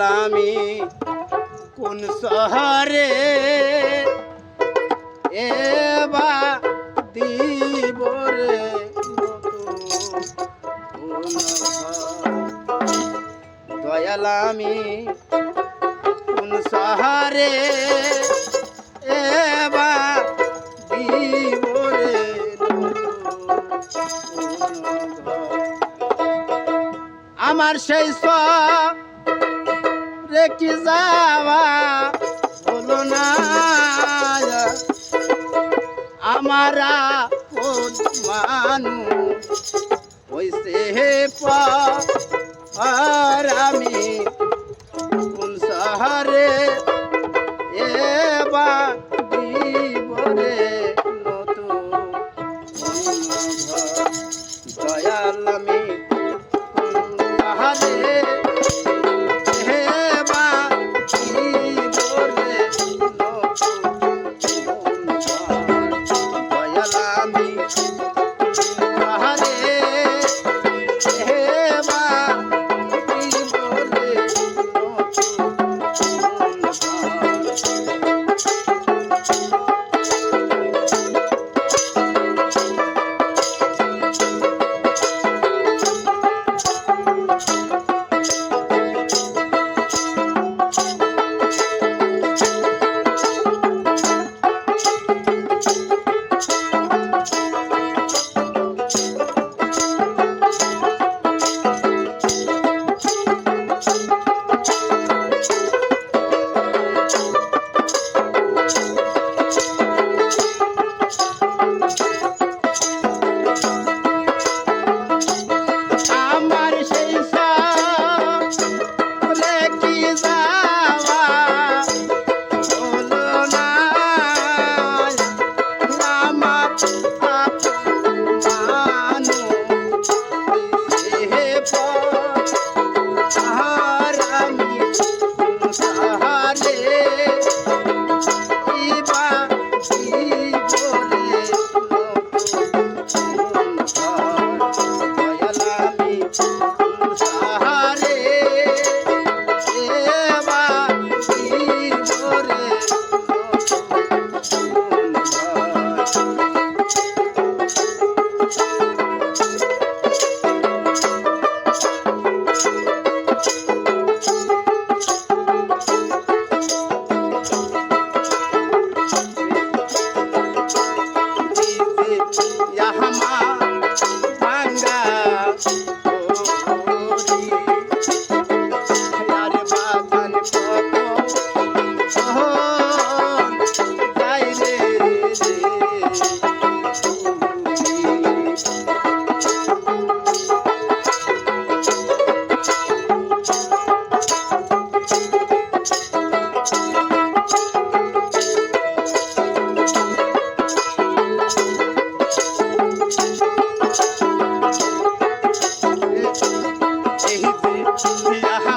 আমি কোন শহরে এবা দিব রে দয়াল আমি কোন শহরে এবা দিব রে আমার সেই সব কি যাওয়া হলো না আমারা মানুষ? হইছে পর আমি Thank you.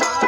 আমার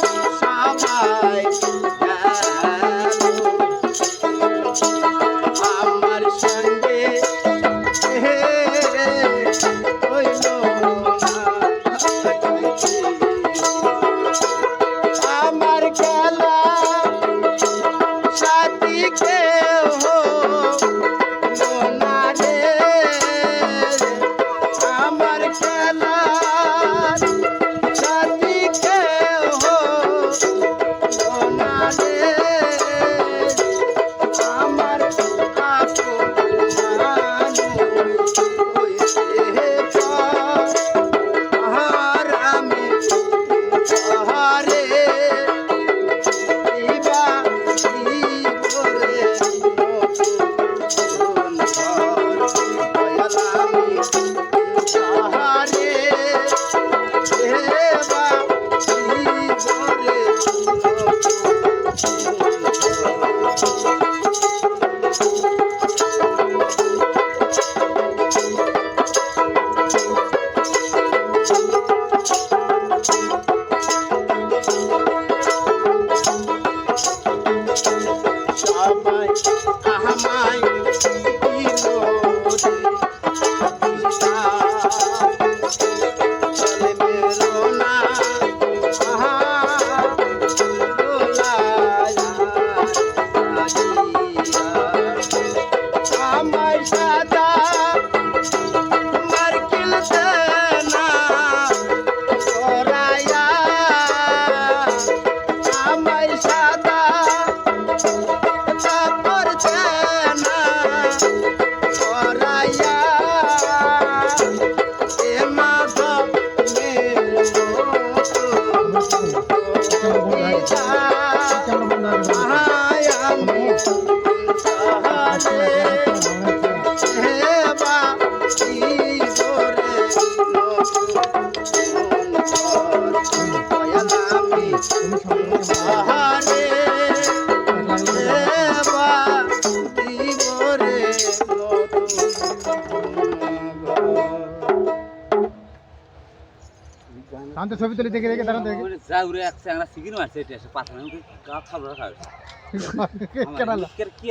শান্ত ছবি তুলে দেখে দেখে দাঁড়ান, দেখে। যা উড়ে এক চ্যাংরা সিগির মারছে, এটা পাথর আমি গা খাব, খাবে। কেনালা কি